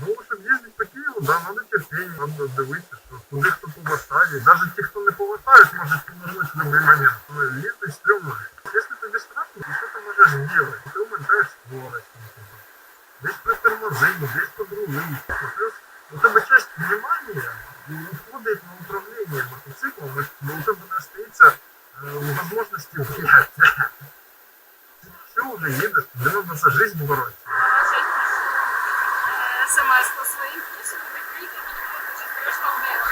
Ну, щоб їздити по Києву, да, треба терпіння, треба дивитися, що куди хто повертає. Навіть ті, хто не повертають, можуть повернути в будь-який момент. Ну, їздить стрьомно. Якщо тобі страшно, то що ти можеш зробити? Ти уменьшаєш скорость. Десь притормози, десь подруги. Плюс у тебе часть внимания уходить на управління мотоциклом, бо у тебе не остається е, можливості управляти. Все, вже їдеш, тобі треба за жизнь боротися смс по своїм дуже страшно в мене.